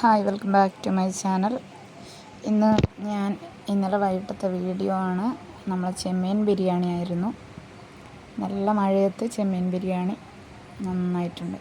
Hi welcome back to my channel. ഇന്ന് ഞാൻ ഇന്നലെ വൈകിട്ടത്തെ വീഡിയോ ആണ്. നമ്മൾ ചെമ്മീൻ ബിരിയാണി ആയിരുന്നു. നല്ല മഴയത്ത് ചെമ്മീൻ ബിരിയാണി നന്നായിട്ടുണ്ട്.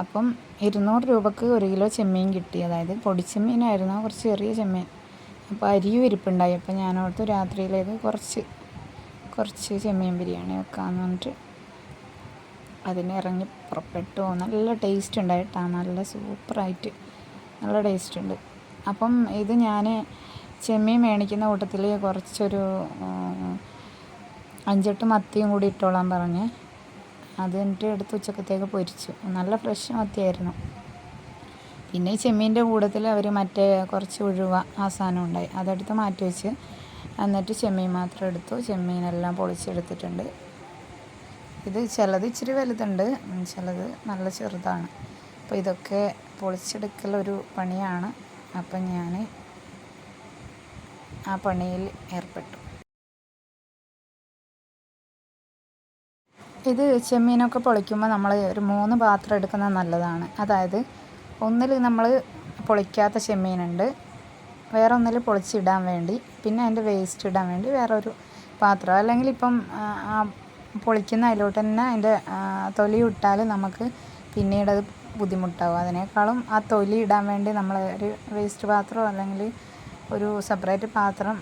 അപ്പം ഇരുന്നൂറ് രൂപക്ക് ഒരു കിലോ ചെമ്മീൻ കിട്ടി. അതായത് പൊടിച്ചെമ്മീനായിരുന്നു കുറച്ച് ചെറിയ ചെമ്മീൻ. അപ്പോൾ അരിയും ഇരിപ്പുണ്ടായി. അപ്പോൾ ഞാനോർത്ത് രാത്രിയിലേക്ക് കുറച്ച് കുറച്ച് ചെമ്മീൻ ബിരിയാണി വെക്കാമെന്ന് പറഞ്ഞിട്ട് അതിനിറങ്ങി പുറപ്പെട്ടു. നല്ല ടേസ്റ്റ് ഉണ്ടായിട്ടാണ് നല്ല സൂപ്പറായിട്ട് നല്ല ടേസ്റ്റ് ഉണ്ട്. അപ്പം ഇത് ഞാൻ ചെമ്മീൻ മേടിക്കുന്ന കൂട്ടത്തിൽ കുറച്ചൊരു അഞ്ചെട്ട് മത്തിയും കൂടി ഇട്ടോളാൻ പറഞ്ഞ്. അത് എന്നിട്ട് എടുത്ത് ഉച്ചക്കത്തേക്ക് പൊരിച്ചു. നല്ല ഫ്രഷ് മത്തിയായിരുന്നു. പിന്നെ ഈ ചെമ്മീന്റെ കൂട്ടത്തിൽ അവർ മറ്റേ കുറച്ച് ഉഴുവ ആ സാധനം ഉണ്ടായി. അതെടുത്ത് മാറ്റി വെച്ച് എന്നിട്ട് ചെമ്മീൻ മാത്രം എടുത്തു. ചെമ്മീനെല്ലാം പൊളിച്ചെടുത്തിട്ടുണ്ട്. ഇത് ചിലത് ഇച്ചിരി വലുതുണ്ട് ചിലത് നല്ല ചെറുതാണ്. അപ്പോൾ ഇതൊക്കെ പൊളിച്ചെടുക്കൽ ഒരു പണിയാണ്. അപ്പം ഞാൻ ആ പണിയിൽ ഏർപ്പെട്ടു. ഇത് ചെമ്മീനൊക്കെ പൊളിക്കുമ്പോൾ നമ്മൾ ഒരു മൂന്ന് പാത്രം എടുക്കുന്നത് നല്ലതാണ്. അതായത് ഒന്നിൽ നമ്മൾ പൊളിക്കാത്ത ചെമ്മീനുണ്ട്. വേറെ ഒന്നിൽ പൊളിച്ചിടാൻ വേണ്ടി പിന്നെ അതിന്റെ വേസ്റ്റ് ഇടാൻ വേണ്ടി വേറെ ഒരു പാത്രം. അല്ലെങ്കിൽ ഇപ്പം പൊളിക്കുന്ന അതിലോട്ട് തന്നെ അതിന്റെ തൊലി ഇട്ടാൽ നമുക്ക് പിന്നീട് അത് ബുദ്ധിമുട്ടാവും. അതിനേക്കാളും ആ തൊലി ഇടാൻ വേണ്ടി നമ്മൾ ഒരു വേസ്റ്റ് പാത്രം അല്ലെങ്കിൽ ഒരു സെപ്പറേറ്റ് പാത്രം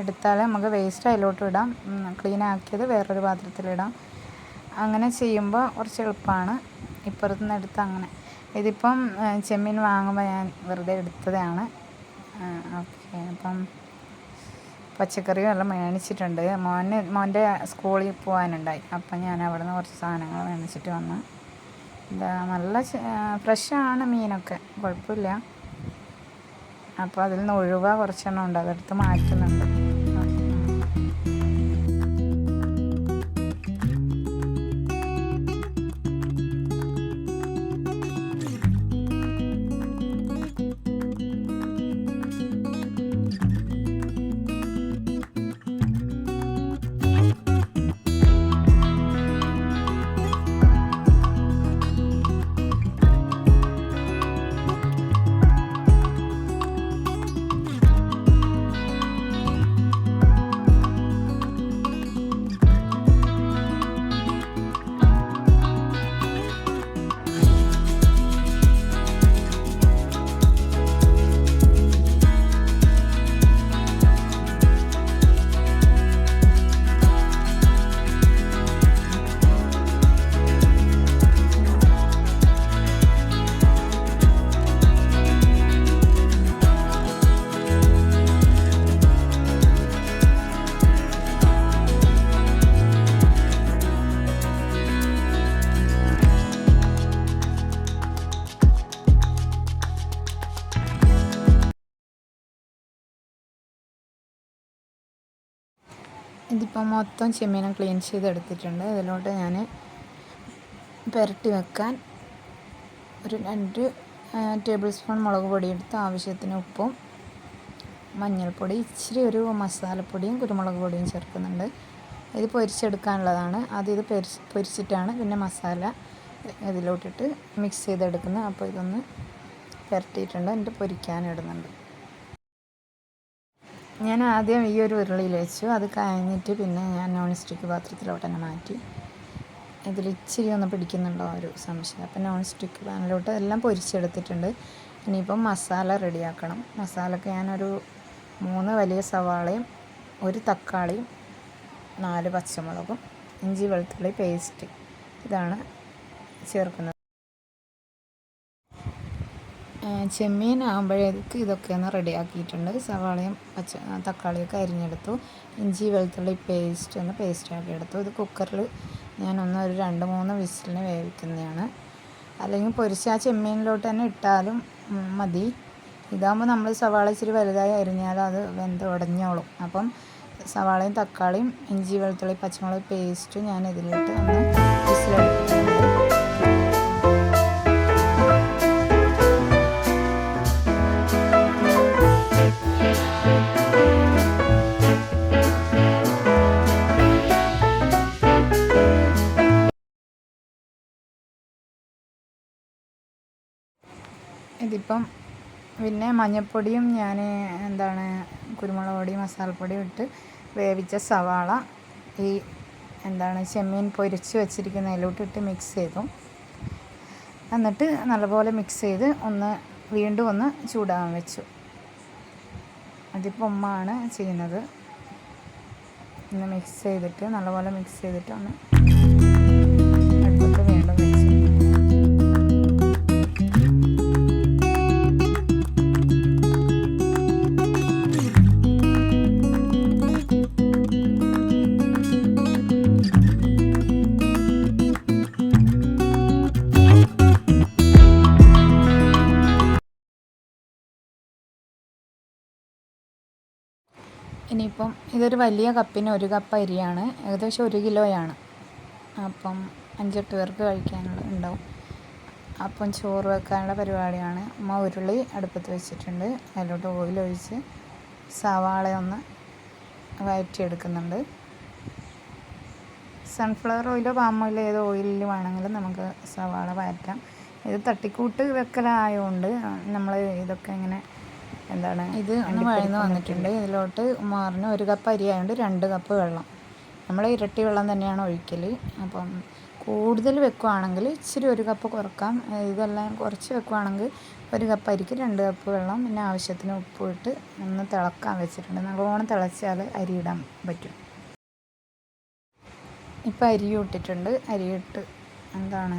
എടുത്താൽ നമുക്ക് വേസ്റ്റ് അതിലോട്ട് ഇടാം. ക്ലീൻ ആക്കിയത് വേറൊരു പാത്രത്തിലിടാം അങ്ങനെ ചെയ്യുമ്പോൾ കുറച്ച് എളുപ്പമാണ് ഇപ്പുറത്തുനിന്ന് എടുത്ത് അങ്ങനെ. ഇതിപ്പം ചെമ്മീൻ വാങ്ങുമ്പോൾ ഞാൻ വെറുതെ എടുത്തതാണ്. ഓക്കെ. അപ്പം പച്ചക്കറിയും എല്ലാം മേടിച്ചിട്ടുണ്ട്. മോന് മോന്റെ സ്കൂളിൽ പോകാനുണ്ടായി. അപ്പം ഞാൻ അവിടെ നിന്ന് കുറച്ച് സാധനങ്ങൾ മേടിച്ചിട്ട് വന്നു എന്താ നല്ല ഫ്രഷാണ് മീനൊക്കെ. കുഴപ്പമില്ല. അപ്പോൾ അതിൽ നിന്ന് ഒഴിവാ കുറച്ചെണ്ണം ഉണ്ട്. അതെടുത്ത് മാറ്റുന്നുണ്ട്. ഇതിപ്പോൾ മൊത്തം ചെമ്മീനും ക്ലീൻ ചെയ്തെടുത്തിട്ടുണ്ട്. ഇതിലോട്ട് ഞാൻ പുരട്ടി വെക്കാൻ ഒരു രണ്ട് ടേബിൾ സ്പൂൺ മുളക് പൊടി എടുത്ത് ആവശ്യത്തിന് ഉപ്പും മഞ്ഞൾപ്പൊടി ഇച്ചിരി ഒരു മസാലപ്പൊടിയും കുരുമുളക് പൊടിയും ചേർക്കുന്നുണ്ട്. ഇത് പൊരിച്ചെടുക്കാനുള്ളതാണ്. അത് ഇത് പൊരിച്ച് പൊരിച്ചിട്ടാണ് പിന്നെ മസാല ഇതിലോട്ടിട്ട് മിക്സ് ചെയ്തെടുക്കുന്നത്. അപ്പോൾ ഇതൊന്ന് പുരട്ടിയിട്ടുണ്ട്. എന്നിട്ട് പൊരിക്കാനിടുന്നുണ്ട്. ഞാൻ ആദ്യം ഈ ഒരു ഉരുളിയിൽ വെച്ചു. അത് കഴിഞ്ഞിട്ട് പിന്നെ ഞാൻ നോൺ സ്റ്റിക്ക് പാത്രത്തിലോട്ട് തന്നെ മാറ്റി. ഇതിൽ ഇച്ചിരി ഒന്ന് പിടിക്കുന്നുണ്ടോ ഒരു സംശയം. അപ്പം നോൺ സ്റ്റിക്ക് പാനിലോട്ട് എല്ലാം പൊരിച്ചെടുത്തിട്ടുണ്ട്. ഇനിയിപ്പം മസാല റെഡിയാക്കണം. മസാലക്ക് ഞാനൊരു മൂന്ന് വലിയ സവാളയും ഒരു തക്കാളിയും നാല് പച്ചമുളകും ഇഞ്ചി വെളുത്തുള്ളി പേസ്റ്റ് ഇതാണ് ചേർക്കുന്നത്. ചെമ്മീൻ ആകുമ്പോഴേക്ക് ഇതൊക്കെ ഒന്ന് റെഡിയാക്കിയിട്ടുണ്ട്. സവാളയും പച്ച തക്കാളിയൊക്കെ അരിഞ്ഞെടുത്തു. ഇഞ്ചി വെളുത്തുള്ളി പേസ്റ്റ് ഒന്ന് പേസ്റ്റാക്കി എടുത്തു. ഇത് കുക്കറിൽ ഞാനൊന്ന് ഒരു രണ്ട് മൂന്ന് വിസിലിന് വേവിക്കുന്നതാണ്. അല്ലെങ്കിൽ പൊരിച്ച ആ ചെമ്മീനിലോട്ട് തന്നെ ഇട്ടാലും മതി. ഇതാകുമ്പോൾ നമ്മൾ സവാള ഇച്ചിരി വലുതായി അരിഞ്ഞാൽ അത് വെന്ത് ഉടഞ്ഞോളും. അപ്പം സവാളയും തക്കാളിയും ഇഞ്ചി വെളുത്തുള്ളി പച്ചമുളക് പേസ്റ്റും ഞാൻ ഇതിലോട്ട് ഒന്ന് വിസിലെടുത്തിട്ടുണ്ട്. ഇതിപ്പം പിന്നെ മഞ്ഞൾപ്പൊടിയും ഞാൻ എന്താണ് കുരുമുളക് പൊടി മസാലപ്പൊടിയും ഇട്ട് വേവിച്ച സവാള ഈ എന്താണ് ചെമ്മീൻ പൊരിച്ച് വെച്ചിരിക്കുന്നതിലോട്ടിട്ട് മിക്സ് ചെയ്തു. എന്നിട്ട് നല്ലപോലെ മിക്സ് ചെയ്ത് ഒന്ന് വീണ്ടും ഒന്ന് ചൂടാകാൻ വെച്ചു. അതിപ്പോൾ ഉമ്മാണ് ചെയ്യുന്നത്. ഒന്ന് മിക്സ് ചെയ്തിട്ട് നല്ലപോലെ മിക്സ് ചെയ്തിട്ട് ഒന്ന് ഇനിയിപ്പം ഇതൊരു വലിയ കപ്പിന് ഒരു കപ്പ് അരിയാണ്. ഏകദേശം ഒരു കിലോയാണ്. അപ്പം അഞ്ചെട്ട് പേർക്ക് കഴിക്കാനുള്ള ഉണ്ടാവും. അപ്പം ചോറ് വെക്കാനുള്ള പരിപാടിയാണ്. അമ്മ ഉരുളി അടുപ്പത്ത് വെച്ചിട്ടുണ്ട്. അതിലോട്ട് ഓയിലൊഴിച്ച് സവാള ഒന്ന് വഴറ്റിയെടുക്കുന്നുണ്ട് സൺഫ്ലവർ ഓയിലോ പാം ഓയിലോ ഏത് ഓയിലിൽ വേണമെങ്കിലും നമുക്ക് സവാള വഴറ്റാം ഇത് തട്ടിക്കൂട്ട് വെക്കലായതുകൊണ്ട് നമ്മൾ ഇതൊക്കെ ഇങ്ങനെ എന്താണ് ഇത് ഒന്ന് വഴന്ന് വന്നിട്ടുണ്ട്. ഇതിലോട്ട് ഉമ്മാറിന് ഒരു കപ്പ് അരി ആയതുകൊണ്ട് രണ്ട് കപ്പ് വെള്ളം. നമ്മൾ ഇരട്ടി വെള്ളം തന്നെയാണ് ഒഴിക്കൽ അപ്പം കൂടുതൽ വെക്കുവാണെങ്കിൽ ഇച്ചിരി ഒരു കപ്പ് കുറക്കാം. ഇതെല്ലാം കുറച്ച് വെക്കുവാണെങ്കിൽ ഒരു കപ്പ് അരിക്ക് രണ്ട് കപ്പ് വെള്ളം പിന്നെ ആവശ്യത്തിന് ഉപ്പ് ഇട്ട് ഒന്ന് തിളക്കാൻ വെച്ചിട്ടുണ്ട്. നല്ലോണം തിളച്ചാൽ അരി ഇടാൻ പറ്റും. ഇപ്പം അരി ഇട്ടിട്ടുണ്ട്. അരിയിട്ട് എന്താണ്?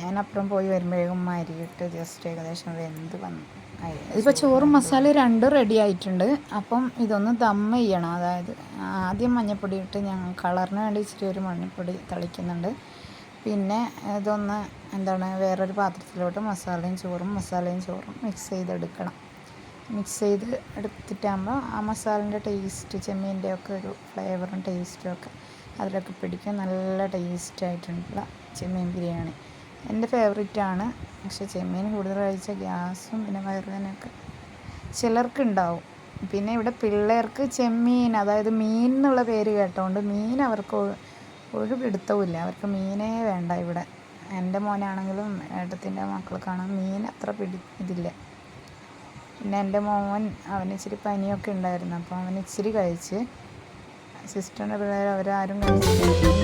ഞാൻ അപ്പുറം പോയി വരുമ്പോഴേക്കും അരിയിട്ട് ജസ്റ്റ് ഏകദേശം വെന്ത് വന്നു. ഇതിപ്പോൾ ചോറും മസാല രണ്ടും റെഡി ആയിട്ടുണ്ട്. അപ്പം ഇതൊന്ന് ദം ചെയ്യണം. അതായത് ആദ്യം മഞ്ഞൾപ്പൊടി ഇട്ട് ഞങ്ങൾ കളറിന് വേണ്ടി ഇച്ചിരി ഒരു മഞ്ഞൾപ്പൊടി തളിക്കുന്നുണ്ട്. പിന്നെ ഇതൊന്ന് എന്താണ് വേറൊരു പാത്രത്തിലോട്ട് മസാലയും ചോറും മസാലയും ചോറും മിക്സ് ചെയ്തെടുക്കണം. മിക്സ് ചെയ്ത് എടുത്തിട്ടാകുമ്പോൾ ആ മസാലന്റെ ടേസ്റ്റ് ചെമ്മീന്റെ ഒക്കെ ഒരു ഫ്ലേവറും ടേസ്റ്റും ഒക്കെ അതിലൊക്കെ പിടിക്കും നല്ല ടേസ്റ്റ് ആയിട്ടുള്ള ചെമ്മീൻ ബിരിയാണി. എന്റെ ഫേവറേറ്റാണ് പക്ഷെ ചെമ്മീൻ കൂടുതൽ കഴിച്ച ഗ്യാസും പിന്നെ വയറുവേദനയൊക്കെ ചിലർക്കുണ്ടാവും. പിന്നെ ഇവിടെ പിള്ളേർക്ക് ചെമ്മീൻ അതായത് മീൻ എന്നുള്ള പേര് കേട്ടോണ്ട് മീൻ അവർക്ക് ഒഴിവിടുത്തവുമില്ല അവർക്ക് മീനേ വേണ്ട ഇവിടെ. എന്റെ മോനാണെങ്കിലും ഏട്ടത്തിന്റെ മക്കൾക്കാണെങ്കിലും മീൻ അത്ര പിടി ഇതില്ല. പിന്നെ എന്റെ മോൻ അവന് ഇച്ചിരി പനിയൊക്കെ ഉണ്ടായിരുന്നു. അപ്പോൾ അവൻ ഇച്ചിരി കഴിച്ച്. സിസ്റ്ററിന്റെ പിള്ളേർ അവരാരും കഴിച്ചില്ല